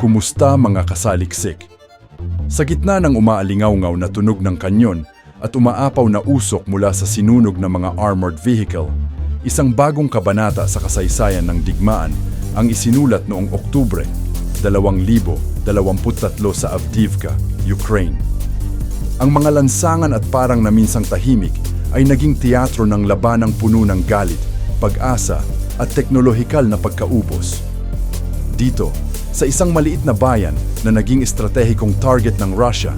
Kumusta mga kasaliksik? Sa gitna ng umaalingaw-ngaw na tunog ng kanyon at umaapaw na usok mula sa sinunog ng mga armored vehicle, isang bagong kabanata sa kasaysayan ng digmaan ang isinulat noong Oktubre 2023 sa Avdiivka, Ukraine. Ang mga lansangan at parang naminsang tahimik ay naging teatro ng labanang puno ng galit, pag-asa at teknolohikal na pagkaubos. Dito, sa isang maliit na bayan na naging estratehikong target ng Russia,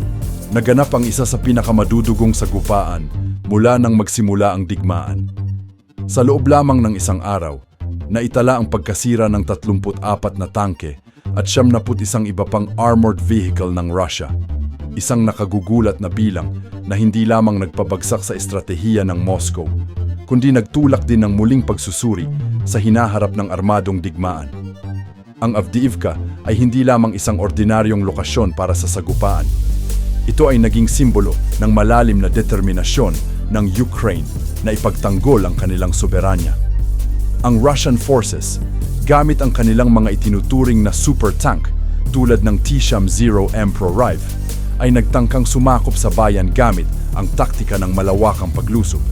naganap ang isa sa pinakamadudugong sagupaan mula nang magsimula ang digmaan. Sa loob lamang ng isang araw, naitala ang pagkasira ng 34 na tangke at 71 iba pang armored vehicle ng Russia. Isang nakagugulat na bilang na hindi lamang nagpabagsak sa estratehiya ng Moscow, kundi nagtulak din ng muling pagsusuri sa hinaharap ng armadong digmaan. Ang Avdiivka ay hindi lamang isang ordinaryong lokasyon para sa sagupaan. Ito ay naging simbolo ng malalim na determinasyon ng Ukraine na ipagtanggol ang kanilang soberanya. Ang Russian forces, gamit ang kanilang mga itinuturing na super tank tulad ng T-0M Prorive, ay nagtangkang sumakop sa bayan gamit ang taktika ng malawakang paglusob.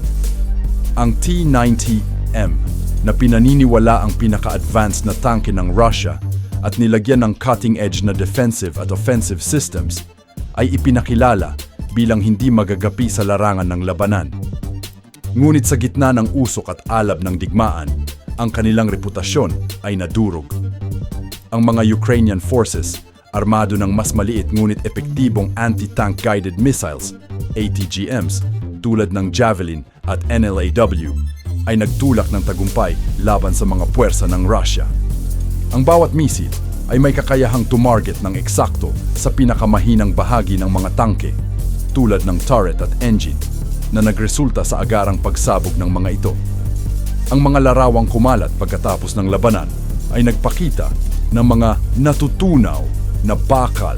Ang T-90M na pinaniniwala ang pinaka-advanced na tanke ng Russia at nilagyan ng cutting-edge na defensive at offensive systems, ay ipinakilala bilang hindi magagapi sa larangan ng labanan. Ngunit sa gitna ng usok at alab ng digmaan, ang kanilang reputasyon ay nadurog. Ang mga Ukrainian forces, armado ng mas maliit ngunit epektibong anti-tank guided missiles, ATGMs, tulad ng Javelin at NLAW, ay nagtulak ng tagumpay laban sa mga puwersa ng Russia. Ang bawat misil ay may kakayahang tumarget ng eksakto sa pinakamahinang bahagi ng mga tangke, tulad ng turret at engine, na nagresulta sa agarang pagsabog ng mga ito. Ang mga larawang kumalat pagkatapos ng labanan ay nagpakita ng mga natutunaw na bakal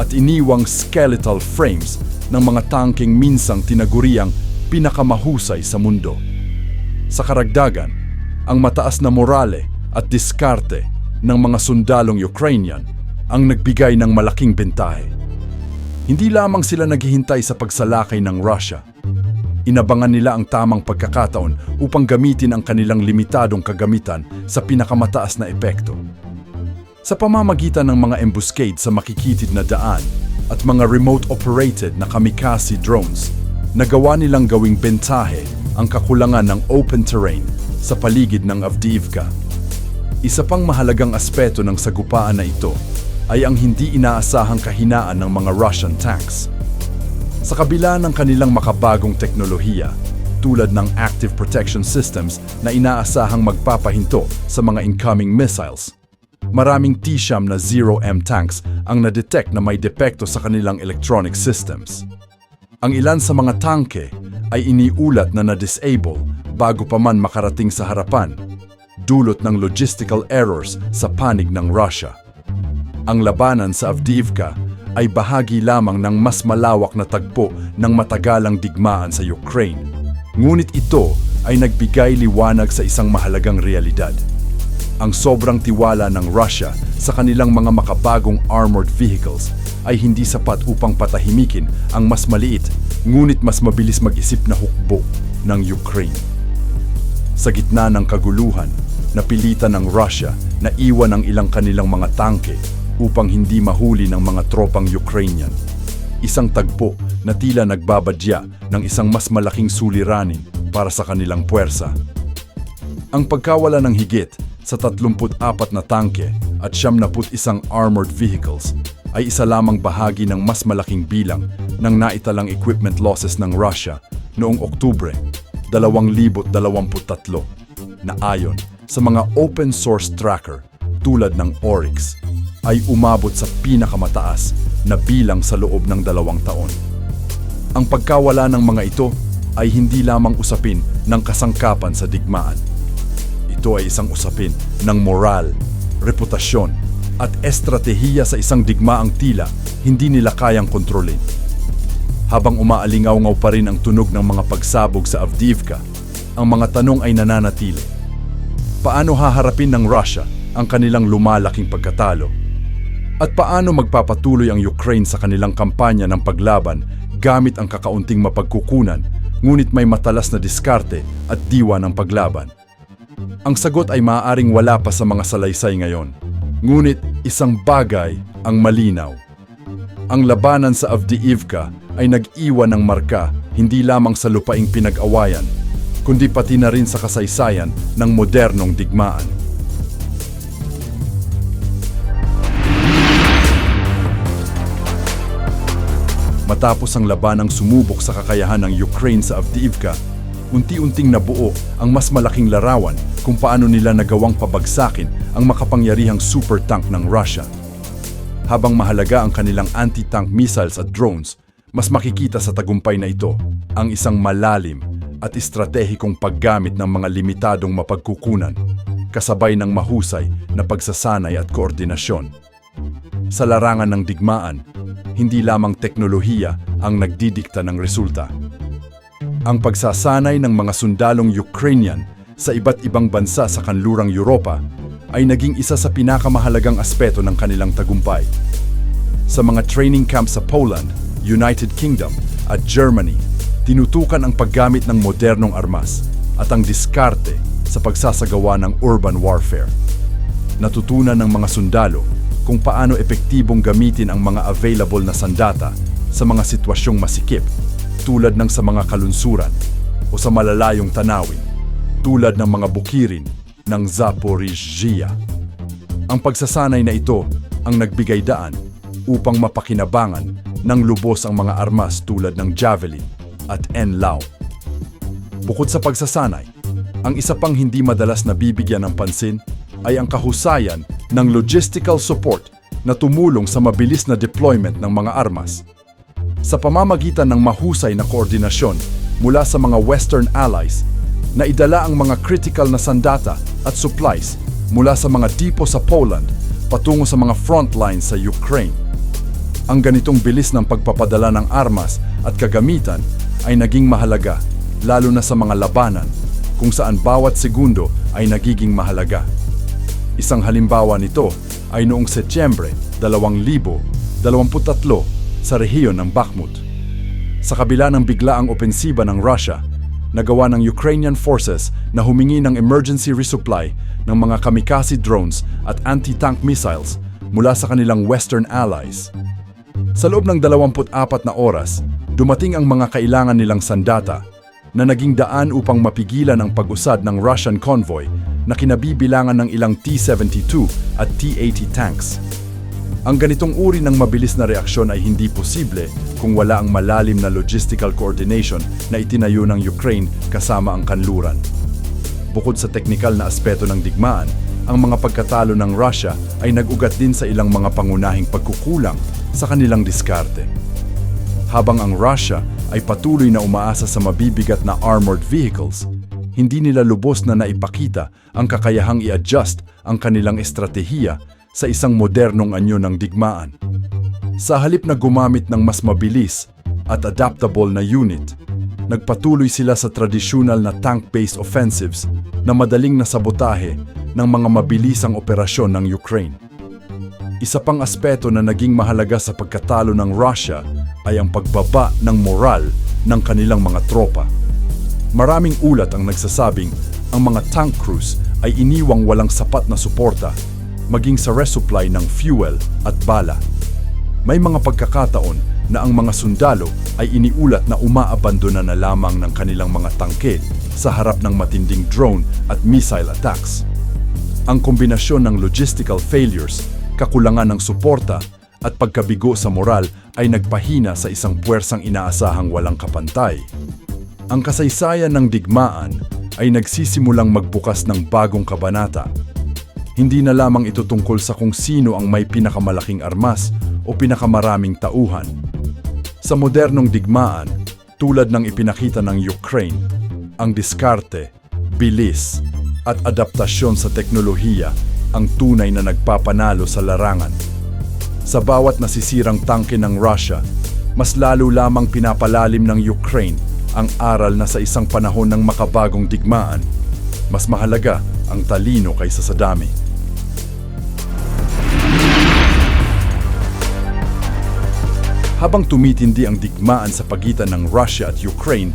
at iniwang skeletal frames ng mga tangkeng minsang tinaguriang pinakamahusay sa mundo. Sa karagdagan, ang mataas na morale at diskarte ng mga sundalong Ukrainian ang nagbigay ng malaking bentahe. Hindi lamang sila naghihintay sa pagsalakay ng Russia. Inabangan nila ang tamang pagkakataon upang gamitin ang kanilang limitadong kagamitan sa pinakamataas na epekto. Sa pamamagitan ng mga embuscade sa makikitid na daan at mga remote-operated na kamikaze drones, nagawa nilang gawing bentahe ang kakulangan ng open terrain sa paligid ng Avdiivka. Isa pang mahalagang aspeto ng sagupaan na ito ay ang hindi inaasahang kahinaan ng mga Russian tanks. Sa kabila ng kanilang makabagong teknolohiya, tulad ng active protection systems na inaasahang magpapahinto sa mga incoming missiles, maraming T-SHAM na 0M tanks ang na-detect na may depekto sa kanilang electronic systems. Ang ilan sa mga tangke ay iniulat na na-disable bago pa man makarating sa harapan, dulot ng logistical errors sa panig ng Russia. Ang labanan sa Avdiivka ay bahagi lamang ng mas malawak na tagpo ng matagalang digmaan sa Ukraine. Ngunit ito ay nagbigay liwanag sa isang mahalagang realidad. Ang sobrang tiwala ng Russia sa kanilang mga makabagong armored vehicles ay hindi sapat upang patahimikin ang mas maliit ngunit mas mabilis mag-isip na hukbo ng Ukraine. Sa gitna ng kaguluhan, napilitan ng Russia na iwan ang ilang kanilang mga tangke upang hindi mahuli ng mga tropang Ukrainian. Isang tagpo na tila nagbabadya ng isang mas malaking suliranin para sa kanilang puwersa. Ang pagkawala ng higit sa 34 na tangke at 71 armored vehicles ay isa lamang bahagi ng mas malaking bilang ng naitalang equipment losses ng Russia noong Oktubre 2023 na ayon sa mga open source tracker tulad ng Oryx ay umabot sa pinakamataas na bilang sa loob ng dalawang taon. Ang pagkawala ng mga ito ay hindi lamang usapin ng kasangkapan sa digmaan. Ito ay isang usapin ng moral, reputasyon at estratehiya sa isang digmaang tila hindi nila kayang kontrolin. Habang umaalingaw-ngaw pa rin ang tunog ng mga pagsabog sa Avdiivka, ang mga tanong ay nananatili. Paano haharapin ng Russia ang kanilang lumalaking pagkatalo? At paano magpapatuloy ang Ukraine sa kanilang kampanya ng paglaban gamit ang kakaunting mapagkukunan, ngunit may matalas na diskarte at diwa ng paglaban? Ang sagot ay maaaring wala pa sa mga salaysay ngayon. Ngunit isang bagay ang malinaw. Ang labanan sa Avdiivka ay nag-iwan ng marka hindi lamang sa lupaing pinag-awayan, kundi pati na rin sa kasaysayan ng modernong digmaan. Matapos ang labanang sumubok sa kakayahan ng Ukraine sa Avdiivka, unti-unting nabuo ang mas malaking larawan kung paano nila nagawang pabagsakin ang makapangyarihang super tank ng Russia. Habang mahalaga ang kanilang anti-tank missiles at drones, mas makikita sa tagumpay na ito ang isang malalim at estratehikong paggamit ng mga limitadong mapagkukunan, kasabay ng mahusay na pagsasanay at koordinasyon. Sa larangan ng digmaan, hindi lamang teknolohiya ang nagdidikta ng resulta. Ang pagsasanay ng mga sundalong Ukrainian sa iba't ibang bansa sa kanlurang Europa ay naging isa sa pinakamahalagang aspeto ng kanilang tagumpay. Sa mga training camp sa Poland, United Kingdom at Germany, tinutukan ang paggamit ng modernong armas at ang diskarte sa pagsasagawa ng urban warfare. Natutunan ng mga sundalo kung paano epektibong gamitin ang mga available na sandata sa mga sitwasyong masikip tulad ng sa mga kalunsuran o sa malalayong tanawin tulad ng mga bukirin ng Zaporizhia. Ang pagsasanay na ito ang nagbigay daan upang mapakinabangan ng lubos ang mga armas tulad ng Javelin at Enlao. Bukod sa pagsasanay, ang isa pang hindi madalas na bibigyan ng pansin ay ang kahusayan ng logistical support na tumulong sa mabilis na deployment ng mga armas. Sa pamamagitan ng mahusay na koordinasyon mula sa mga Western allies, na idala ang mga critical na sandata at supplies mula sa mga depo sa Poland patungo sa mga front lines sa Ukraine. Ang ganitong bilis ng pagpapadala ng armas at kagamitan ay naging mahalaga, lalo na sa mga labanan, kung saan bawat segundo ay nagiging mahalaga. Isang halimbawa nito ay noong Setyembre 2023 sa rehiyon ng Bakhmut. Sa kabila ng biglaang opensiba ng Russia, nagawa ng Ukrainian forces na humingi ng emergency resupply ng mga kamikaze drones at anti-tank missiles mula sa kanilang Western allies. Sa loob ng 24 na oras, dumating ang mga kailangan nilang sandata na naging daan upang mapigilan ang pag-usad ng Russian convoy na kinabibilangan ng ilang T-72 at T-80 tanks. Ang ganitong uri ng mabilis na reaksyon ay hindi posible kung wala ang malalim na logistical coordination na itinayo ng Ukraine kasama ang kanluran. Bukod sa teknikal na aspeto ng digmaan, ang mga pagkatalo ng Russia ay nag-ugat din sa ilang mga pangunahing pagkukulang sa kanilang diskarte. Habang ang Russia ay patuloy na umaasa sa mabibigat na armored vehicles, hindi nila lubos na naipakita ang kakayahang i-adjust ang kanilang estratehiya sa isang modernong anyo ng digmaan. Sa halip na gumamit ng mas mabilis at adaptable na unit, nagpatuloy sila sa tradisyonal na tank-based offensives na madaling nasabotahe ng mga mabilisang operasyon ng Ukraine. Isa pang aspeto na naging mahalaga sa pagkatalo ng Russia ay ang pagbaba ng moral ng kanilang mga tropa. Maraming ulat ang nagsasabing ang mga tank crews ay iniwang walang sapat na suporta maging sa resupply ng fuel at bala. May mga pagkakataon na ang mga sundalo ay iniulat na umaabandona na lamang ng kanilang mga tangke sa harap ng matinding drone at missile attacks. Ang kombinasyon ng logistical failures, kakulangan ng suporta at pagkabigo sa moral ay nagpahina sa isang puwersang inaasahang walang kapantay. Ang kasaysayan ng digmaan ay nagsisimulang magbukas ng bagong kabanata hindi na lamang ito tungkol sa kung sino ang may pinakamalaking armas o pinakamaraming tauhan. Sa modernong digmaan, tulad ng ipinakita ng Ukraine, ang diskarte, bilis, at adaptasyon sa teknolohiya ang tunay na nagpapanalo sa larangan. Sa bawat nasisirang tangke ng Russia, mas lalo lamang pinapalalim ng Ukraine ang aral na sa isang panahon ng makabagong digmaan, mas mahalaga ang talino kaysa sa dami. Habang tumitindi ang digmaan sa pagitan ng Russia at Ukraine,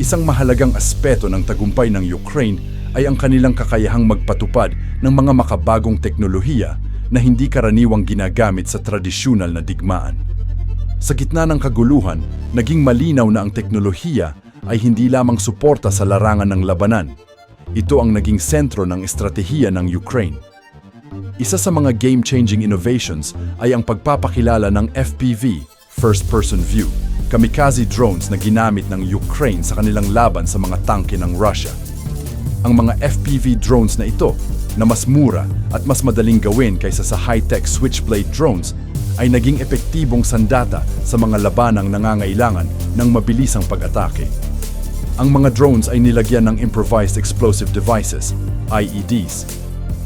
isang mahalagang aspeto ng tagumpay ng Ukraine ay ang kanilang kakayahang magpatupad ng mga makabagong teknolohiya na hindi karaniwang ginagamit sa tradisyonal na digmaan. Sa gitna ng kaguluhan, naging malinaw na ang teknolohiya ay hindi lamang suporta sa larangan ng labanan. Ito ang naging sentro ng estratehiya ng Ukraine. Isa sa mga game-changing innovations ay ang pagpapakilala ng FPV, First Person View, kamikaze drones na ginamit ng Ukraine sa kanilang laban sa mga tangke ng Russia. Ang mga FPV drones na ito, na mas mura at mas madaling gawin kaysa sa high-tech switchblade drones, ay naging epektibong sandata sa mga labanang nangangailangan ng mabilisang pag-atake. Ang mga drones ay nilagyan ng Improvised Explosive Devices, IEDs,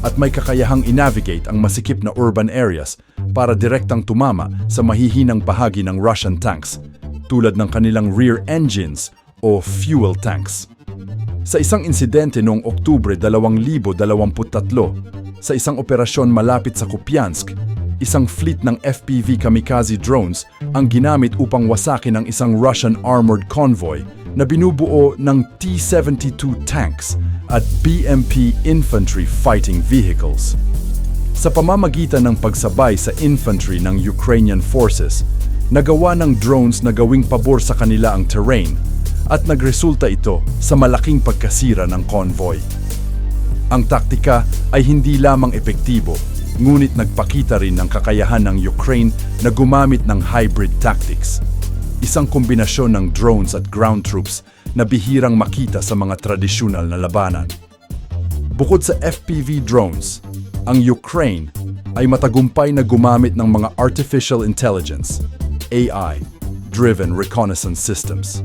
at may kakayahang i-navigate ang masikip na urban areas para direktang tumama sa mahihinang bahagi ng Russian tanks, tulad ng kanilang rear engines o fuel tanks. Sa isang insidente noong Oktubre 2023, sa isang operasyon malapit sa Kupiansk, isang fleet ng FPV kamikaze drones ang ginamit upang wasakin ang isang Russian armored convoy na binubuo ng T-72 tanks at BMP infantry fighting vehicles. Sa pamamagitan ng pagsabay sa infantry ng Ukrainian forces, nagawa ng drones na gawing pabor sa kanila ang terrain at nagresulta ito sa malaking pagkasira ng convoy. Ang taktika ay hindi lamang epektibo, ngunit nagpakita rin ng kakayahan ng Ukraine na gumamit ng hybrid tactics. Isang kombinasyon ng drones at ground troops na bihirang makita sa mga tradisyonal na labanan. Bukod sa FPV drones, ang Ukraine ay matagumpay na gumamit ng mga artificial intelligence, AI, driven reconnaissance systems.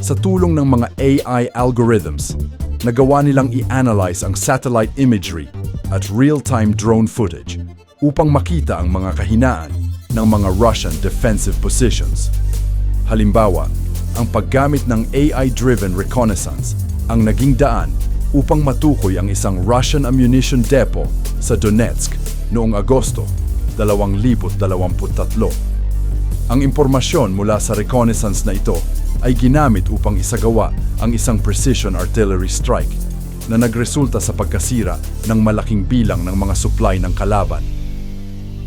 Sa tulong ng mga AI algorithms, nagawa nilang i-analyze ang satellite imagery at real-time drone footage upang makita ang mga kahinaan ng mga Russian defensive positions. Halimbawa, ang paggamit ng AI-driven reconnaissance ang naging daan upang matukoy ang isang Russian ammunition depot sa Donetsk noong Agosto 2023. Ang impormasyon mula sa reconnaissance na ito ay ginamit upang isagawa ang isang precision artillery strike na nagresulta sa pagkasira ng malaking bilang ng mga supply ng kalaban.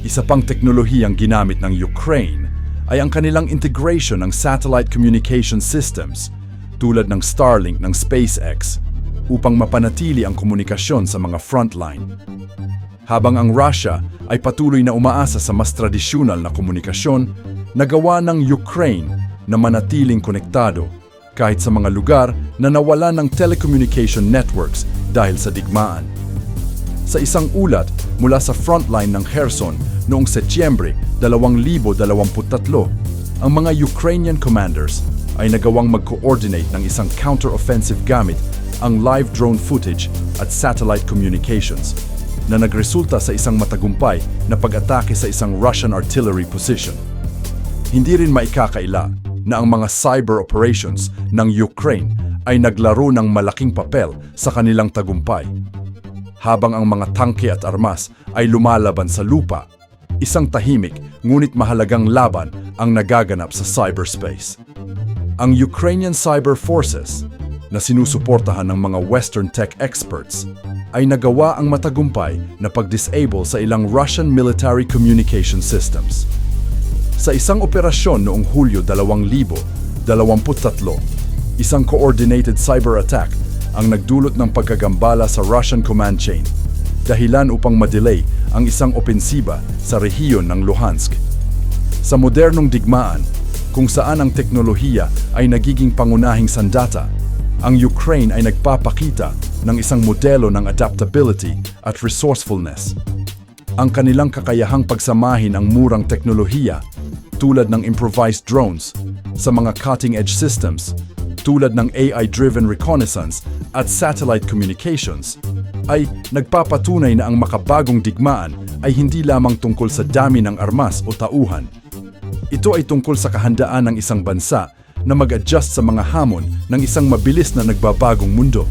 Isa pang teknolohiyang ginamit ng Ukraine ay ang kanilang integration ng satellite communication systems tulad ng Starlink ng SpaceX upang mapanatili ang komunikasyon sa mga frontline. Habang ang Russia ay patuloy na umaasa sa mas tradisyonal na komunikasyon, nagawa ng Ukraine na manatiling konektado kahit sa mga lugar na nawala ng telecommunication networks dahil sa digmaan. Sa isang ulat mula sa frontline ng Kherson noong Setyembre 2023, ang mga Ukrainian commanders ay nagawang mag-coordinate ng isang counter-offensive gamit ang live drone footage at satellite communications na nagresulta sa isang matagumpay na pag-atake sa isang Russian artillery position. Hindi rin maikakaila na ang mga cyber operations ng Ukraine ay naglaro ng malaking papel sa kanilang tagumpay. Habang ang mga tangke at armas ay lumalaban sa lupa, isang tahimik ngunit mahalagang laban ang nagaganap sa cyberspace. Ang Ukrainian Cyber Forces, na sinusuportahan ng mga Western tech experts, ay nagawa ang matagumpay na pag-disable sa ilang Russian military communication systems. Sa isang operasyon noong Hulyo 2023, isang coordinated cyber attack ang nagdulot ng pagkagambala sa Russian command chain, dahilan upang madelay ang isang opensiba sa rehiyon ng Luhansk. Sa modernong digmaan, kung saan ang teknolohiya ay nagiging pangunahing sandata, ang Ukraine ay nagpapakita ng isang modelo ng adaptability at resourcefulness. Ang kanilang kakayahang pagsamahin ang murang teknolohiya tulad ng improvised drones sa mga cutting-edge systems tulad ng AI-driven reconnaissance at satellite communications ay nagpapatunay na ang makabagong digmaan ay hindi lamang tungkol sa dami ng armas o tauhan. Ito ay tungkol sa kahandaan ng isang bansa na mag-adjust sa mga hamon ng isang mabilis na nagbabagong mundo.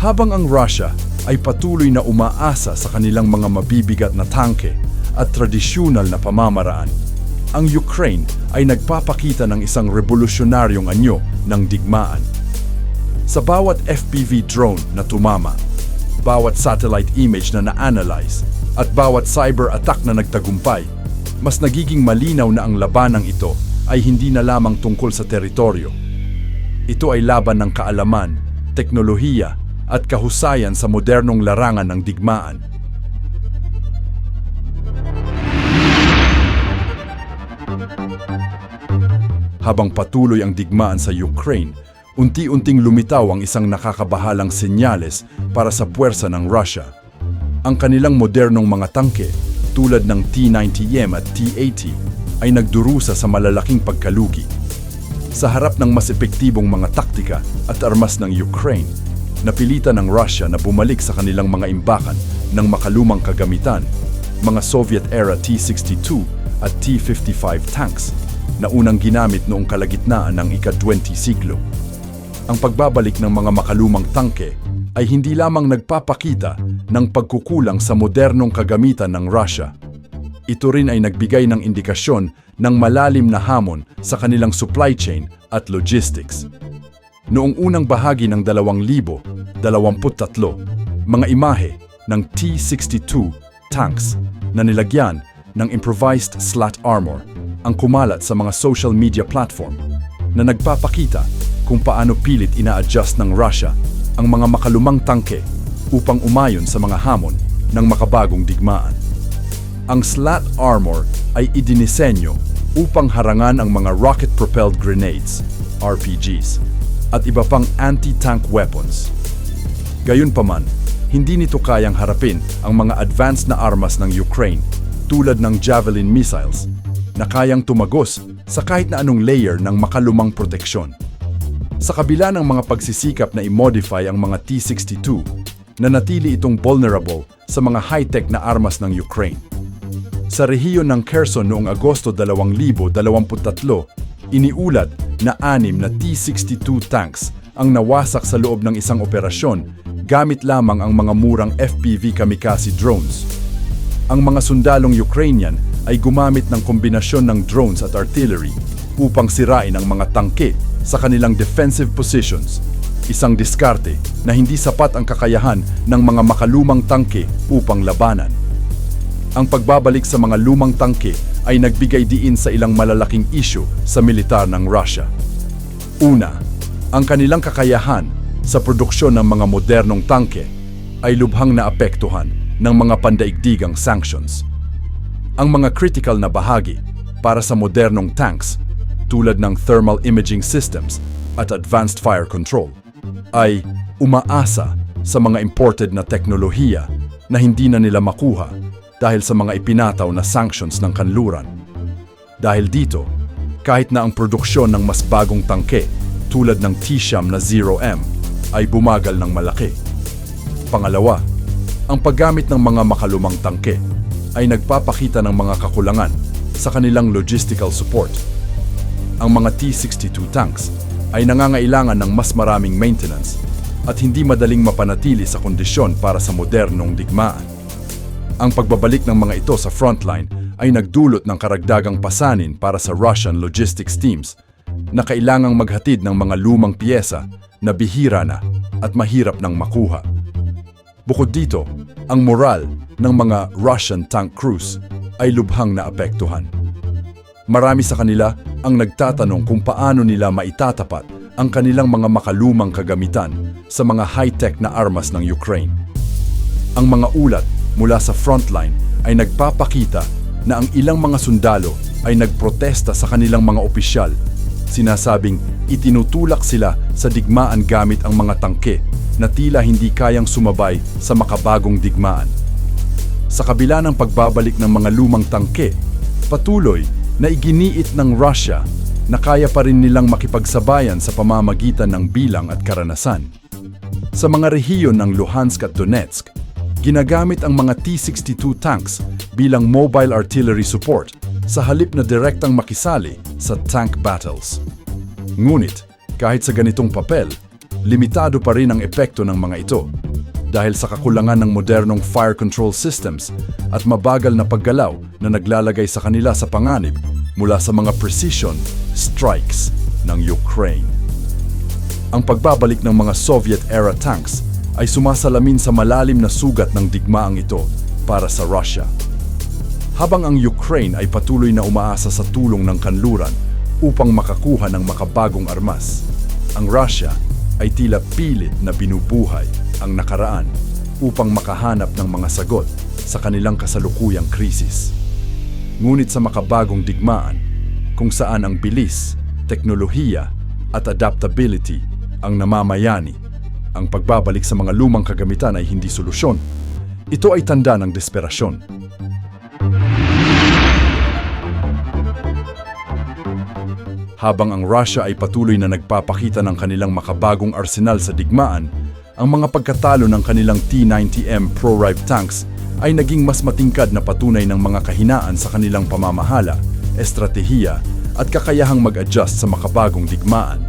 Habang ang Russia ay patuloy na umaasa sa kanilang mga mabibigat na tangke at tradisyonal na pamamaraan, ang Ukraine ay nagpapakita ng isang revolusyonaryong anyo ng digmaan. Sa bawat FPV drone na tumama, bawat satellite image na na-analyze, at bawat cyber attack na nagtagumpay, mas nagiging malinaw na ang labanang ito ay hindi na lamang tungkol sa teritoryo. Ito ay laban ng kaalaman, teknolohiya, at kahusayan sa modernong larangan ng digmaan. Habang patuloy ang digmaan sa Ukraine, unti-unting lumitaw ang isang nakakabahalang senyales para sa puwersa ng Russia. Ang kanilang modernong mga tangke, tulad ng T-90M at T-80, ay nagdurusa sa malalaking pagkalugi. Sa harap ng mas epektibong mga taktika at armas ng Ukraine, napilitan ng Russia na bumalik sa kanilang mga imbakan ng makalumang kagamitan, mga Soviet-era T-62 at T-55 tanks na unang ginamit noong kalagitnaan ng ika-20 siglo. Ang pagbabalik ng mga makalumang tangke ay hindi lamang nagpapakita ng pagkukulang sa modernong kagamitan ng Russia. Ito rin ay nagbigay ng indikasyon ng malalim na hamon sa kanilang supply chain at logistics. Noong unang bahagi ng 2023, mga imahe ng T-62 tanks na nilagyan ng improvised slat armor ang kumalat sa mga social media platform na nagpapakita kung paano pilit ina-adjust ng Russia ang mga makalumang tangke upang umayon sa mga hamon ng makabagong digmaan. Ang slat armor ay idinisenyo upang harangan ang mga rocket-propelled grenades, RPGs, at iba pang anti-tank weapons. Gayunpaman, hindi nito kayang harapin ang mga advanced na armas ng Ukraine tulad ng Javelin missiles na kayang tumagos sa kahit na anong layer ng makalumang proteksyon. Sa kabila ng mga pagsisikap na i-modify ang mga T-62, nanatili itong vulnerable sa mga high-tech na armas ng Ukraine. Sa rehiyon ng Kherson noong Agosto 2023, iniulat na anim na T-62 tanks ang nawasak sa loob ng isang operasyon gamit lamang ang mga murang FPV kamikaze drones. Ang mga sundalong Ukrainian ay gumamit ng kombinasyon ng drones at artillery upang sirain ang mga tangke sa kanilang defensive positions. Isang diskarte na hindi sapat ang kakayahan ng mga makalumang tangke upang labanan. Ang pagbabalik sa mga lumang tangke ay nagbigay diin sa ilang malalaking isyu sa militar ng Russia. Una, ang kanilang kakayahan sa produksyon ng mga modernong tangke ay lubhang naapektuhan ng mga pandaigdigang sanctions. Ang mga critical na bahagi para sa modernong tanks tulad ng thermal imaging systems at advanced fire control ay umaasa sa mga imported na teknolohiya na hindi na nila makuha dahil sa mga ipinataw na sanctions ng kanluran. Dahil dito, kahit na ang produksyon ng mas bagong tangke tulad ng T-Sham na 0M ay bumagal ng malaki. Pangalawa, ang paggamit ng mga makalumang tangke ay nagpapakita ng mga kakulangan sa kanilang logistical support. Ang mga T-62 tanks ay nangangailangan ng mas maraming maintenance at hindi madaling mapanatili sa kondisyon para sa modernong digmaan. Ang pagbabalik ng mga ito sa frontline ay nagdulot ng karagdagang pasanin para sa Russian logistics teams na kailangang maghatid ng mga lumang piyesa na bihira na at mahirap nang makuha. Bukod dito, ang moral ng mga Russian tank crews ay lubhang naapektuhan. Marami sa kanila ang nagtatanong kung paano nila maitatapat ang kanilang mga makalumang kagamitan sa mga high-tech na armas ng Ukraine. Ang mga ulat mula sa frontline ay nagpapakita na ang ilang mga sundalo ay nagprotesta sa kanilang mga opisyal. Sinasabing itinutulak sila sa digmaan gamit ang mga tangke na tila hindi kayang sumabay sa makabagong digmaan. Sa kabila ng pagbabalik ng mga lumang tangke, patuloy na iginiit ng Russia na kaya pa rin nilang makipagsabayan sa pamamagitan ng bilang at karanasan. Sa mga rehiyon ng Luhansk at Donetsk, ginagamit ang mga T-62 tanks bilang mobile artillery support sa halip na direktang makisali sa tank battles. Ngunit, kahit sa ganitong papel, limitado pa rin ang epekto ng mga ito dahil sa kakulangan ng modernong fire control systems at mabagal na paggalaw na naglalagay sa kanila sa panganib mula sa mga precision strikes ng Ukraine. Ang pagbabalik ng mga Soviet-era tanks ay sumasalamin sa malalim na sugat ng digmaang ito para sa Russia. Habang ang Ukraine ay patuloy na umaasa sa tulong ng kanluran upang makakuha ng makabagong armas, ang Russia ay tila pilit na binubuhay ang nakaraan upang makahanap ng mga sagot sa kanilang kasalukuyang krisis. Ngunit sa makabagong digmaan, kung saan ang bilis, teknolohiya at adaptability ang namamayani, ang pagbabalik sa mga lumang kagamitan ay hindi solusyon. Ito ay tanda ng desperasyon. Habang ang Russia ay patuloy na nagpapakita ng kanilang makabagong arsenal sa digmaan, ang mga pagkatalo ng kanilang T-90M Pro-Rive tanks ay naging mas matingkad na patunay ng mga kahinaan sa kanilang pamamahala, estratehiya at kakayahang mag-adjust sa makabagong digmaan.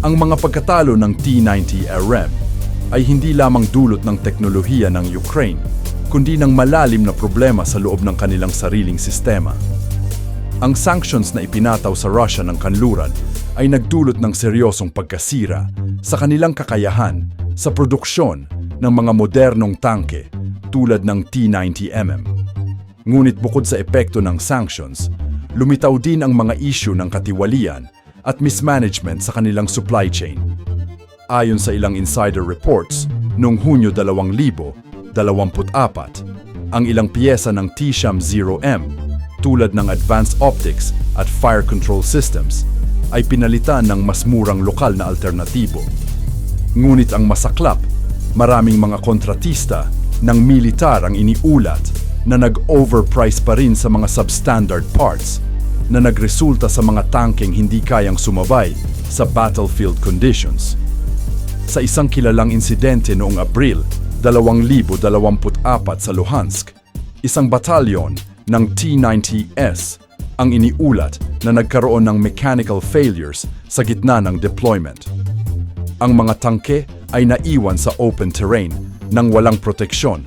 Ang mga pagkatalo ng T-90RM ay hindi lamang dulot ng teknolohiya ng Ukraine, kundi ng malalim na problema sa loob ng kanilang sariling sistema. Ang sanctions na ipinataw sa Russia ng kanluran ay nagdulot ng seryosong pagkasira sa kanilang kakayahan sa produksyon ng mga modernong tangke tulad ng T-90mm. Ngunit bukod sa epekto ng sanctions, lumitaw din ang mga issue ng katiwalian at mismanagement sa kanilang supply chain. Ayon sa ilang insider reports, noong Hunyo 2024, ang ilang piyesa ng T-Sham 0M tulad ng advanced optics at fire control systems ay pinalitan ng mas murang lokal na alternatibo. Ngunit ang masaklap, maraming mga kontratista ng militar ang iniulat na nag-overprice pa rin sa mga substandard parts na nagresulta sa mga tangkeng hindi kayang sumabay sa battlefield conditions. Sa isang kilalang insidente noong Abril 2024 sa Luhansk, isang batalyon ng T-90S ang iniulat na nagkaroon ng mechanical failures sa gitna ng deployment. Ang mga tangke ay naiwan sa open terrain nang walang proteksyon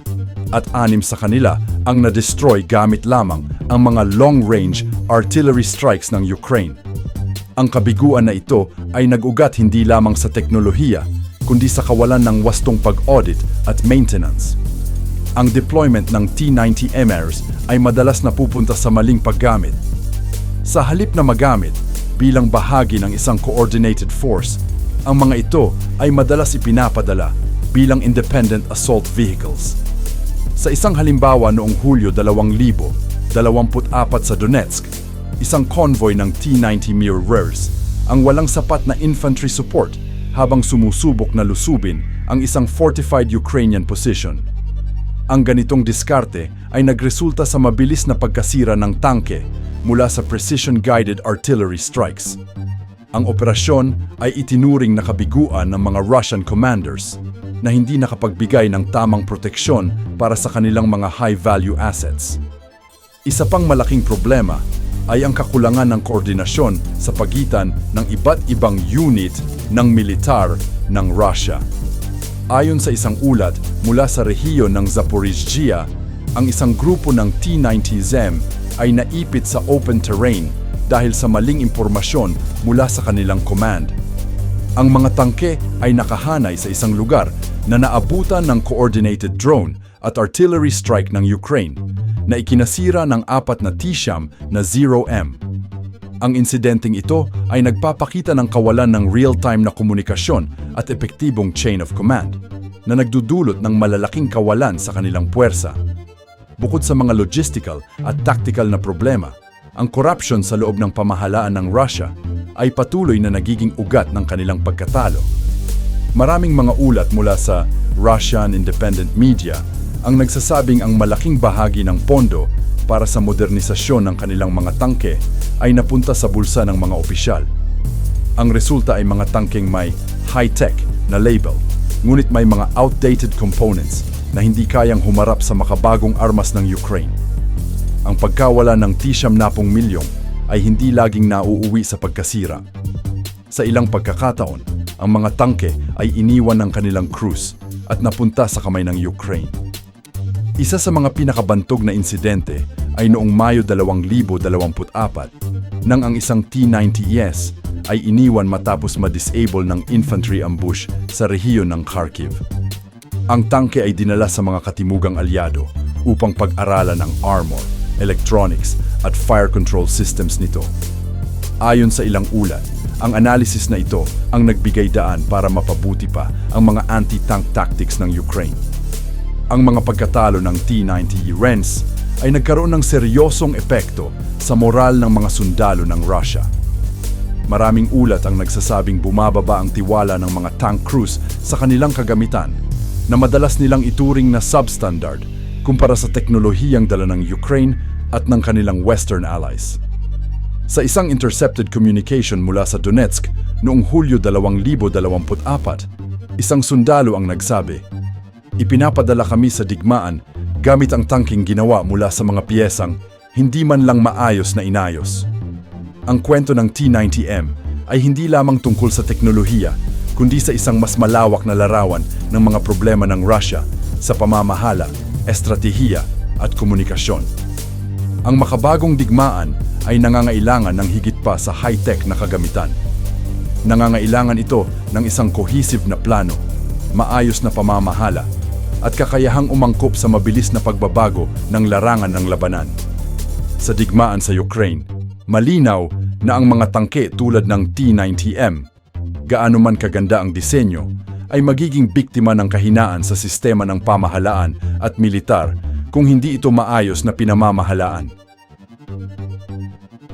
at anim sa kanila ang na-destroy gamit lamang ang mga long-range artillery strikes ng Ukraine. Ang kabiguan na ito ay nag-ugat hindi lamang sa teknolohiya kundi sa kawalan ng wastong pag-audit at maintenance. Ang deployment ng T-90MRs ay madalas napupunta sa maling paggamit. Sa halip na magamit bilang bahagi ng isang coordinated force, ang mga ito ay madalas ipinapadala bilang independent assault vehicles. Sa isang halimbawa noong Hulyo 2024 sa Donetsk, isang convoy ng T-90 Mirrors ang walang sapat na infantry support habang sumusubok na lusubin ang isang fortified Ukrainian position. Ang ganitong diskarte ay nagresulta sa mabilis na pagkasira ng tangke mula sa precision-guided artillery strikes. Ang operasyon ay itinuring na kabiguan ng mga Russian commanders na hindi nakapagbigay ng tamang proteksyon para sa kanilang mga high-value assets. Isa pang malaking problema ay ang kakulangan ng koordinasyon sa pagitan ng iba't ibang unit ng militar ng Russia. Ayon sa isang ulat mula sa rehiyon ng Zaporizhia, ang isang grupo ng T-90ZM ay naipit sa open terrain dahil sa maling impormasyon mula sa kanilang command. Ang mga tangke ay nakahanay sa isang lugar na naabutan ng coordinated drone at artillery strike ng Ukraine na ikinasira ng apat na T-SHAM na 0M. Ang insidenteng ito ay nagpapakita ng kawalan ng real-time na komunikasyon at epektibong chain of command na nagdudulot ng malalaking kawalan sa kanilang puwersa. Bukod sa mga logistical at tactical na problema, ang corruption sa loob ng pamahalaan ng Russia ay patuloy na nagiging ugat ng kanilang pagkatalo. Maraming mga ulat mula sa Russian independent media ang nagsasabing ang malaking bahagi ng pondo para sa modernisasyon ng kanilang mga tangke ay napunta sa bulsa ng mga opisyal. Ang resulta ay mga tangkeng may high-tech na label, ngunit may mga outdated components na hindi kayang humarap sa makabagong armas ng Ukraine. Ang pagkawala ng T-Sham napong milyong ay hindi laging nauuwi sa pagkasira. Sa ilang pagkakataon, ang mga tangke ay iniwan ng kanilang crews at napunta sa kamay ng Ukraine. Isa sa mga pinakabantog na insidente ay noong Mayo 2024 nang ang isang T-90S ay iniwan matapos ma-disable ng infantry ambush sa rehiyon ng Kharkiv. Ang tangke ay dinala sa mga katimugang alyado upang pag-aralan ang armor, electronics at fire control systems nito. Ayon sa ilang ulat, ang analysis na ito ang nagbigay daan para mapabuti pa ang mga anti-tank tactics ng Ukraine. Ang mga pagkatalo ng T-90 Rens ay nagkaroon ng seryosong epekto sa moral ng mga sundalo ng Russia. Maraming ulat ang nagsasabing bumababa ang tiwala ng mga tank crews sa kanilang kagamitan na madalas nilang ituring na substandard kumpara sa teknolohiyang dala ng Ukraine at ng kanilang Western allies. Sa isang intercepted communication mula sa Donetsk noong Hulyo 2024, isang sundalo ang nagsabi, Ipinapadala kami sa digmaan gamit ang tangking ginawa mula sa mga piyesang hindi man lang maayos na inayos. Ang kwento ng T-90M ay hindi lamang tungkol sa teknolohiya, kundi sa isang mas malawak na larawan ng mga problema ng Russia sa pamamahala, estratehiya at komunikasyon. Ang makabagong digmaan ay nangangailangan ng higit pa sa high-tech na kagamitan. Nangangailangan ito ng isang cohesive na plano, maayos na pamamahala, at kakayahang umangkop sa mabilis na pagbabago ng larangan ng labanan. Sa digmaan sa Ukraine, malinaw na ang mga tangke tulad ng T-90M, gaano man kaganda ang disenyo, ay magiging biktima ng kahinaan sa sistema ng pamahalaan at militar kung hindi ito maayos na pinamamahalaan.